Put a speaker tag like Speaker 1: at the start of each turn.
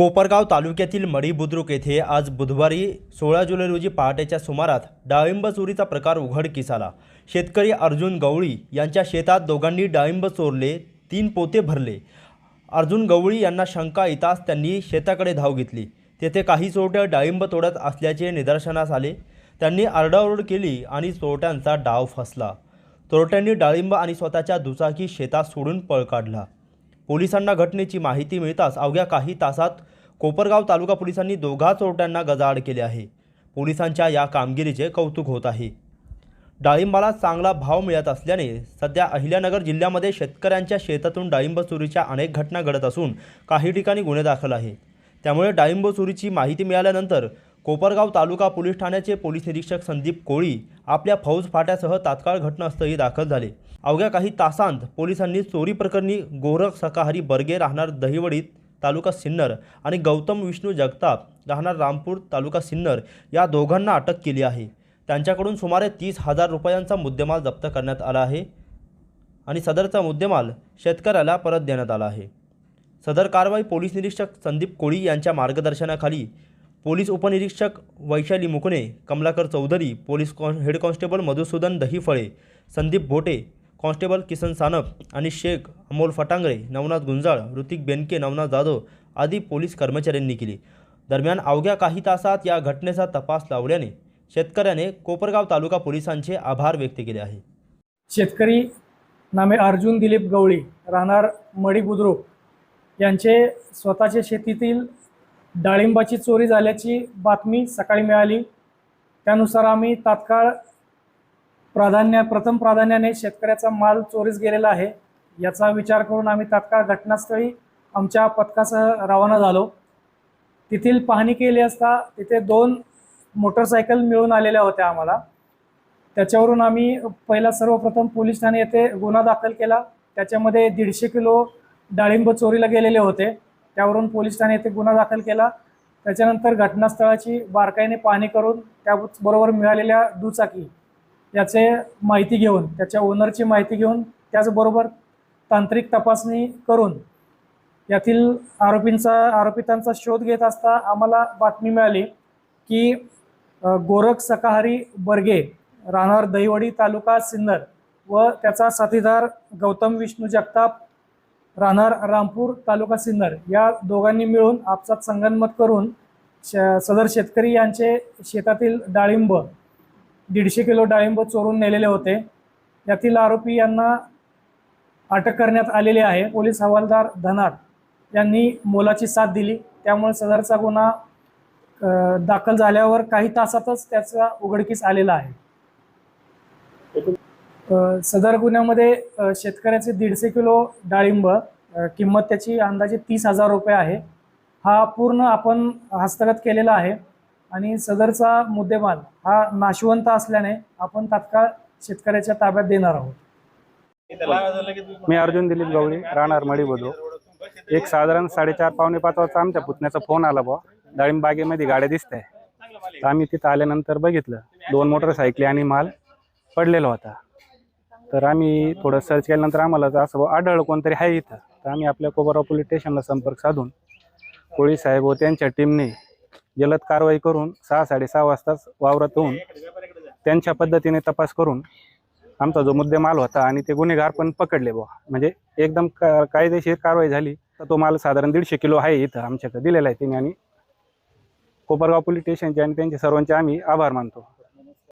Speaker 1: कोपरगाव तालुक्यातील मडी बुद्रुक येथे आज बुधवारी सोळा जुलै रोजी पहाटेच्या सुमारात डाळिंब चोरीचा प्रकार उघडकीस आला शेतकरी अर्जुन गवळी यांच्या शेतात दोघांनी डाळिंब चोरले तीन पोते भरले. अर्जुन गवळी यांना शंका येताच त्यांनी शेताकडे धाव घेतली. तेथे काही चोरट्या डाळिंब तोडत असल्याचे निदर्शनास आले. त्यांनी आरडाओरड केली आणि चोरट्यांचा डाव फसला. चोरट्यांनी डाळिंब आणि स्वतःच्या दुचाकी शेतात सोडून पळ काढला. पोलिसांना घटनेची माहिती मिळताच अवघ्या काही तासात कोपरगाव तालुका पोलिसांनी दोघा चोरट्यांना गजाआड केले आहे. पोलिसांच्या या कामगिरीचे कौतुक होत आहे. डाळिंबाला चांगला भाव मिळत असल्याने सध्या अहिल्यानगर जिल्ह्यामध्ये शेतकऱ्यांच्या शेतातून डाळिंब चोरीच्या अनेक घटना घडत असून काही ठिकाणी गुन्हे दाखल आहे. त्यामुळे डाळिंब चोरीची माहिती मिळाल्यानंतर कोपरगाव तालुका पोलीस ठाण्याचे पोलीस निरीक्षक संदीप कोळी आपल्या फौज फाट्यासह तात्काळ घटनास्थळी दाखल झाले. अवघ्या काही तासांत पोलिसांनी चोरी प्रकरणी गोरख सकाहारी बर्गे राहणार दहिवडीत तालुका सिन्नर आणि गौतम विष्णू जगताप राहणार रामपूर तालुका सिन्नर या दोघांना अटक केली आहे. त्यांच्याकडून सुमारे तीस हजार रुपयांचा मुद्देमाल जप्त करण्यात आला आहे आणि सदरचा मुद्देमाल शेतकऱ्याला परत देण्यात आला आहे. सदर कारवाई पोलीस निरीक्षक संदीप कोळी यांच्या मार्गदर्शनाखाली पोलीस उपनिरीक्षक Vaishali Mukane Kamalakar Chaudhari police con head constable Madhusudan Dahiphale Sandeep Bhote constable Kisan Sanap आणि शेख अमोल फटांगरे नवनाथ गुंजाळ ऋतिक बेनके नवनाथ जाधव आदी पोलीस कर्मचाऱ्यांनी केली. दरम्यान अवघ्या काही तासात या घटनेचा तपास लावल्याने शेतकऱ्याने कोपरगाव तालुका पोलिसांचे आभार व्यक्त केले आहे.
Speaker 2: शेतकरी नामे अर्जुन दिलीप गवळी राहणार मडी बुद्रुक यांचे स्वतःच्या शेतीतील डाळिंबाची चोरी झाल्याची बातमी सकाळी मिळाली. त्यानुसार आम्ही तात्काळ प्राधान्य प्रथम प्राधान्याने शेतकऱ्याचा माल चोरीस गेलेला आहे. याचा विचार करून आम्ही तात्काळ घटनास्थळी आमच्या पथकासह रवाना झालो. तेथील पाहणी केली असता तिथे दोन मोटरसायकल मिळून आलेल्या होत्या आम्हाला. त्याच्यावरून आम्ही पहिला सर्वप्रथम पोलीस ठाणे येथे गुन्हा दाखल केला. त्याच्यामध्ये दीडशे किलो डाळिंब चोरीला गेलेले होते. त्यावरून पोलीस ठाणे येथे गुन्हा दाखल केला. त्याच्यानंतर घटनास्थळाची बारकाईने पाहणी करून त्याबरोबर मिळालेल्या दुचाकी याचे माहिती घेऊन त्याच्या ओनरची माहिती घेऊन त्याचबरोबर तांत्रिक तपासणी करून यातील आरोपींचा आरोपितांचा शोध घेत असता आम्हाला बातमी मिळाली की गोरख सकाहारी बर्गे राहणार दहिवडी तालुका सिन्नर व त्याचा साथीदार गौतम विष्णू जगताप राहणार रामपूर तालुका सिन्नर. या दोघांनी मिळून आपसात संगनमत करून श सदर शेतकरी यांचे शेतातील डाळिंब दीडशे किलो डाळिंब चोरून नेलेले होते. यातील आरोपी यांना अटक करण्यात आलेली आहे. पोलीस हवालदार धनार यांनी मोलाची साथ दिली. त्यामुळे सदरचा गुन्हा दाखल झाल्यावर काही तासातच त्याचा उघडकीस आलेला आहे. सदर गुन्ह्यामध्ये शेतकऱ्याचे दीडशे किलो डाळिंब किंमत त्याची अंदाजे तीस हजार रुपये आहे. हा पूर्ण आपण हस्तगत केलेला आहे आणि सदरचा मुद्देमाल हा नाशवंत असल्याने आपण तात्काळ शेतकऱ्याच्या ताब्यात देणार आहोत.
Speaker 3: मी अर्जुन दिलीप गवळी राहणार मडी बुद्रुक एक साधारण साडेचार पावणे पाच वाजता आमच्या पुतण्याचा फोन आला बुवा. डाळिंब बागेमध्ये गाड्या दिसत आहे तर आम्ही तिथं आल्यानंतर बघितलं. दोन मोटरसायकली आणि माल पडलेला होता. तर आम्ही थोडं सर्च केल्यानंतर आम्हाला असं बुवा आढळलं कोणतरी आहे इथं. तर आम्ही आपल्या कोबराव पोलीस स्टेशनला संपर्क साधून कोळी साहेब व त्यांच्या टीमने जलद कारवाई करून सहा साडेसहा वाजताच वावरात होऊन त्यांच्या पद्धतीने तपास करून आमचा जो मुद्देमाल होता आणि ते गुन्हेगार पण पकडले बुवा. म्हणजे एकदम का- कायदेशीर कारवाई झाली. तर तो माल साधारण दीडशे किलो आहे इथं आमच्याकडे दिलेला आहे त्यांनी आणि कोपरगाव पोलीस स्टेशनचे आणि त्यांचे सर्वांचे आम्ही आभार मानतो.